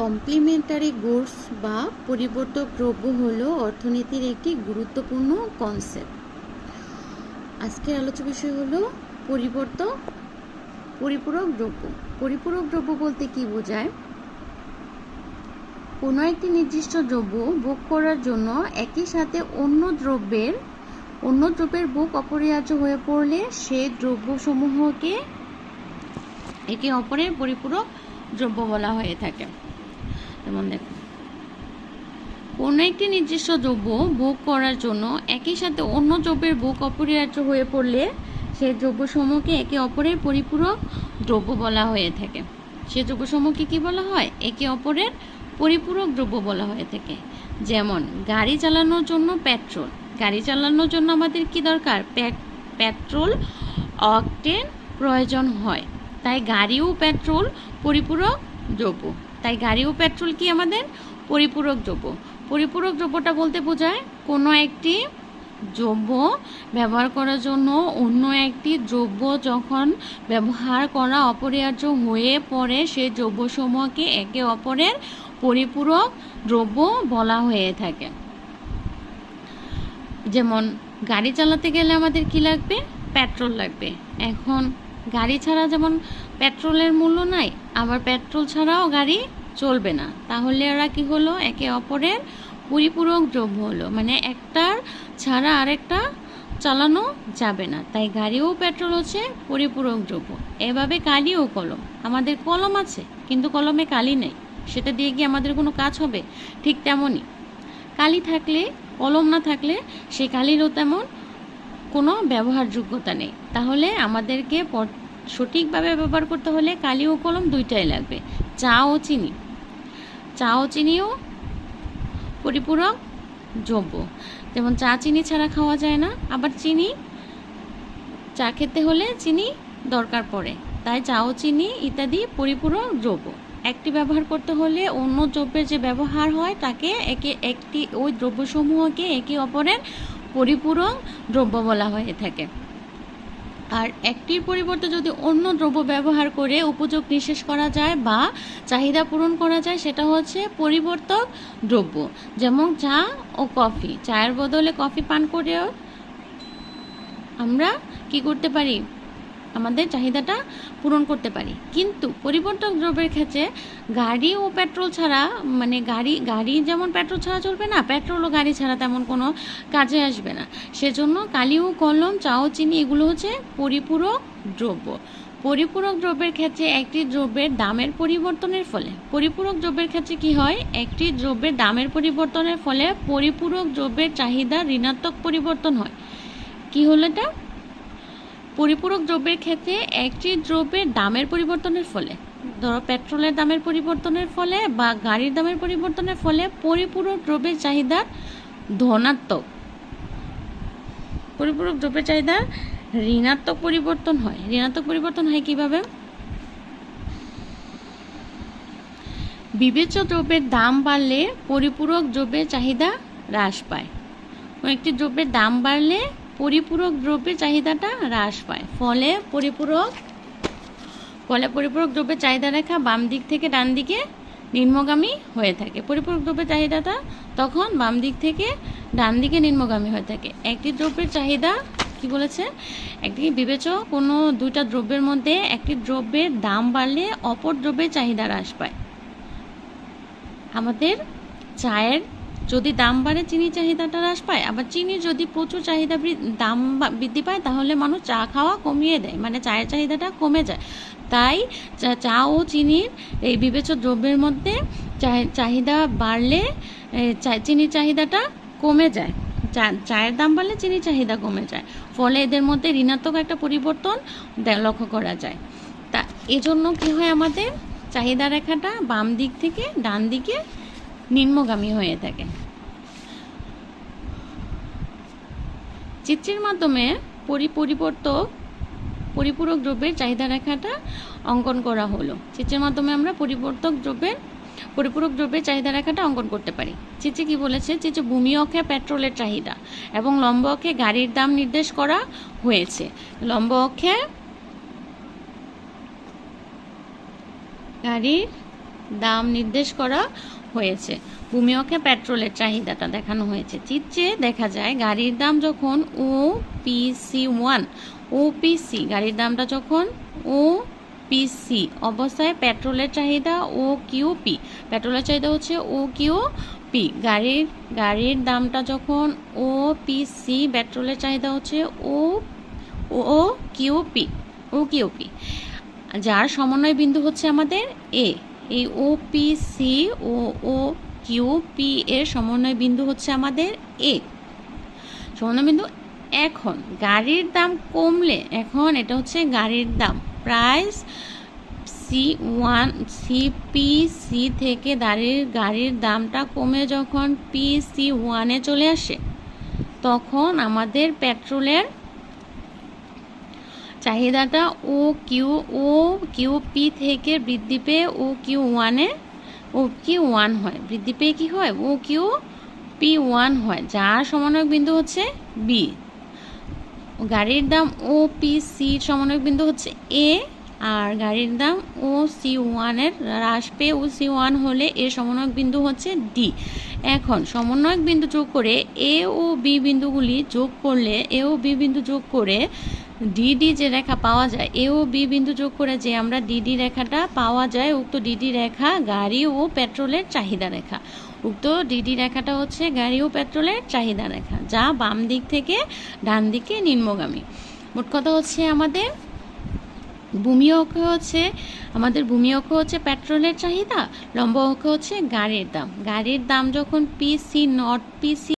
Complimentary goods বা পরিবর্তক দ্রব্য হলো অর্থনীতির একটি গুরুত্বপূর্ণ কনসেপ্ট আজকের আলোচ্য বিষয় হলো পরিবর্তক, পরিপূরক দ্রব্য। পরিপূরক দ্রব্য বলতে কি বোঝায়? কোনো একটি নির্দিষ্ট দ্রব্য ভোগ করার জন্য একই সাথে অন্য দ্রব্যের অন্য দ্রব্যের ভোগ অপরিহার্য হয়ে পড়লে সেই দ্রব্যসমূহকে একে অপরের পরিপূরক দ্রব্য বলা হয়ে থাকে। যেমন দেখুন। কোনো একটি নির্দিষ্ট দ্রব্য ভোগ করার জন্য একই সাথে অন্য দ্রব্যের ভোগ অপরিহার্য হয়ে পড়লে সেই দ্রব্যসমূহকে একে অপরের পরিপূরক দ্রব্য বলা হয়ে থাকে। সেই দ্রব্যসমূহকে কি বলা হয়? একে অপরের পরিপূরক দ্রব্য বলা হয়ে থাকে। যেমন, গাড়ি চালানোর জন্য পেট্রোল। গাড়ি চালানোর জন্য আমাদের কি দরকার? পেট্রোল অকটেন প্রয়োজন হয়। তাই গাড়ি ও পেট্রোল পরিপূরক দ্রব্য। তাই গাড়ি ও পেট্রোল কি আমাদের? পরিপূরক দ্রব্য। পরিপূরক দ্রব্যটা বলতে বোঝায় কোনো একটি দ্রব্য ব্যবহার করার জন্য অন্য একটি দ্রব্য যখন ব্যবহার করা অপরিহার্য হয়ে পড়ে, সেই দ্রব্যসমূহকে একে অপরের পরিপূরক দ্রব্য বলা হয়ে থাকে। যেমন, গাড়ি চালাতে গেলে আমাদের কি লাগবে? পেট্রোল লাগবে। এখন গাড়ি ছাড়া যেমন পেট্রোলের মূল্য নাই, আবার পেট্রোল ছাড়াও গাড়ি চলবে না। তাহলে ওরা কি হলো? একে অপরের পরিপূরক দ্রব্য হলো। মানে একটার ছাড়া আরেকটা চালানো যাবে না। তাই গাড়িও পেট্রোল হচ্ছে পরিপূরক দ্রব্য। এভাবে কালি ও কলম। আমাদের কলম আছে, কিন্তু কলমে কালি নেই। সেটা দিয়ে কি আমাদের কোনো কাজ হবে? ঠিক তেমনই। কালি থাকলে, কলম না থাকলে সেই কালিরও তেমন কোনো ব্যবহারযোগ্যতা নেই। তাহলে আমাদেরকে সঠিকভাবে ব্যবহার করতে হলে কালি ও কলম দুইটাই লাগবে। চা ও চিনি। চা ও চিনিও পরিপূরক দ্রব্য। যেমন চা চিনি ছাড়া খাওয়া যায় না, আবার চিনি চা খেতে হলে চিনি দরকার পড়ে। তাই চা ও চিনি ইত্যাদি পরিপূরক দ্রব্য। একটি ব্যবহার করতে হলে অন্য দ্রব্যের যে ব্যবহার হয়, তাকে একে একটি ওই দ্রব্যসমূহকে একে অপরের পরিপূরক দ্রব্য বলা হয়ে থাকে। আর একটির পরিবর্তে যদি অন্য দ্রব্য ব্যবহার করে উপযোগ নিঃশেষ করা যায় বা চাহিদা পূরণ করা যায়, সেটা হচ্ছে পরিবর্তক দ্রব্য, যেমন চা ও কফি। চায়ের বদলে কফি পান করেও আমরা কি করতে পারি? আমাদের চাহিদাটা পূরণ করতে পারি। কিন্তু পরিবর্তক দ্রব্যের ক্ষেত্রে গাড়ি ও পেট্রোল ছাড়া মানে গাড়ি গাড়ি যেমন পেট্রোল ছাড়া চলবে না, পেট্রোল ও গাড়ি ছাড়া তেমন কোনো কাজে আসবে না। সেজন্য কালি ও কলম, চা ও চিনি এগুলো হচ্ছে পরিপূরক দ্রব্য। পরিপূরক দ্রব্যের ক্ষেত্রে একটি দ্রব্যের দামের পরিবর্তনের ফলে, পরিপূরক দ্রব্যের ক্ষেত্রে কি হয়? একটি দ্রব্যের দামের পরিবর্তনের ফলে পরিপূরক দ্রব্যের চাহিদা ঋণাত্মক পরিবর্তন হয়। কি হলো এটা? পরিপূরক দ্রব্যের ক্ষেত্রে একটি দ্রব্যের দামের পরিবর্তনের ফলে, ধরো পেট্রোলের দামের পরিবর্তনের ফলে বা গাড়ির দামের পরিবর্তনের ফলে পরিপূরক দ্রব্যের চাহিদা ধনাত্মক। পরিপূরক দ্রব্যের চাহিদা ঋণাত্মক পরিবর্তন হয়। ঋণাত্মক পরিবর্তন হয় কীভাবে? বিবেচ্য দ্রব্যের দাম বাড়লে পরিপূরক দ্রব্যের চাহিদা হ্রাস পায়। একটি দ্রব্যের দাম বাড়লে পরিপূরক দ্রব্যের চাহিদাটা হ্রাস পায়। ফলে পরিপূরক ফলে পরিপূরক দ্রব্যের চাহিদা রেখা বাম দিক থেকে ডান দিকে নিম্নগামী হয়ে থাকে। পরিপূরক দ্রব্যের চাহিদাটা তখন বাম দিক থেকে ডান দিকে নিম্নগামী হয়ে থাকে। একটি দ্রব্যের চাহিদা কি বলেছে? একটি বিবেচক কোনো দুইটা দ্রব্যের মধ্যে একটি দ্রব্যের দাম বাড়লে অপর দ্রব্যের চাহিদা হ্রাস পায়। আমাদের চায়ের যদি দাম বাড়ে চিনি চাহিদাটা হ্রাস পায়। আবার চিনি যদি প্রচুর চাহিদা দাম বৃদ্ধি পায়, তাহলে মানুষ চা খাওয়া কমিয়ে দেয়। মানে চায়ের চাহিদাটা কমে যায়। তাই চা ও চিনির এই বিবেচ্য দ্রব্যের মধ্যে চাহিদা বাড়লে চিনির চাহিদাটা কমে যায়। চা, চায়ের দাম বাড়লে চিনির চাহিদা কমে যায়। ফলে এদের মধ্যে ঋণাত্মক একটা পরিবর্তন লক্ষ্য করা যায়। তা, এজন্য কি হয় আমাদের? চাহিদা রেখাটা বাম দিক থেকে ডান দিকে নিম্নগামী হয়ে থাকে। চিত্রের মাধ্যমে পরিপরিবর্তক পরিপূরক দ্রব্যের চাহিদা রেখাটা অঙ্কন করা হলো। চিত্রের মাধ্যমে আমরা পরিবর্তক দ্রব্যের, পরিপূরক দ্রব্যের চাহিদা রেখাটা অঙ্কন করতে পারি। চিত্রে কি বলেছে? চিত্রে ভূমি অক্ষে পেট্রোলের চাহিদা এবং লম্ব অক্ষে গাড়ির দাম নির্দেশ করা হয়েছে। লম্ব অক্ষে গাড়ির দাম নির্দেশ করা হয়েছে। ভূমি অক্ষে পেট্রোলের চাহিদাটা দেখানো হয়েছে। চিত্রে দেখা যায়, গাড়ির দাম যখন ও পিসি ওয়ান ও পিসি গাড়ির দামটা যখন ও পিসি অবস্থায় পেট্রোলের চাহিদা ও কিউ পি পেট্রোলের চাহিদা হচ্ছে ও কিউ পি গাড়ির গাড়ির দামটা যখন ও পিসি পেট্রোলের চাহিদা হচ্ছে O O Q P O Q P যার সমন্বয় বিন্দু হচ্ছে আমাদের এ এই O P C O O Q P এর সমন্বয় বিন্দু হচ্ছে আমাদের এ সমন্বয় বিন্দু এখন গাড়ির দাম কমলে এখন এটা হচ্ছে গাড়ির দাম। Price C one C P C থেকে গাড়ির গাড়ির দামটা কমে যখন পি সি ওয়ানে চলে আসে, তখন আমাদের পেট্রোলের চাহিদাটা O Q O Q P থেকে বৃদ্ধি পেয়ে ও কিউ ওয়ানে, ও কিউ ওয়ান হয়। বৃদ্ধি পেয়ে কি হয়? ও কিউ পি ওয়ান হয়, যার সমন্বয়ক বিন্দু হচ্ছে বি। গাড়ির দাম ও পি সি সমন্বয়ক বিন্দু হচ্ছে এ, আর গাড়ির দাম ও সি ওয়ানের হ্রাস পেয়ে ও সি ওয়ান হলে এর সমন্বয়ক বিন্দু হচ্ছে ডি। এখন সমন্বয়ক বিন্দু যোগ করে এ ও বি বিন্দুগুলি যোগ করলে, এ ও বি বিন্দু যোগ করে ডিডি যে রেখা পাওয়া যায় এ ও বি বিন্দু যোগ করে যে আমরা ডিডি রেখাটা পাওয়া যায়, উক্ত ডিডি রেখা গাড়ি ও পেট্রোলের চাহিদা রেখা। উক্ত ডিডি রেখাটা হচ্ছে গাড়ি ও পেট্রোলের চাহিদা রেখা, যা বাম দিক থেকে ডান দিকে নিম্নগামী। মোট কথা হচ্ছে আমাদের ভূমি অক্ষ হচ্ছে, আমাদের ভূমি অক্ষ হচ্ছে পেট্রোলের চাহিদা, লম্ব অক্ষ হচ্ছে গাড়ির দাম। গাড়ির দাম যখন পিসি নট পিসি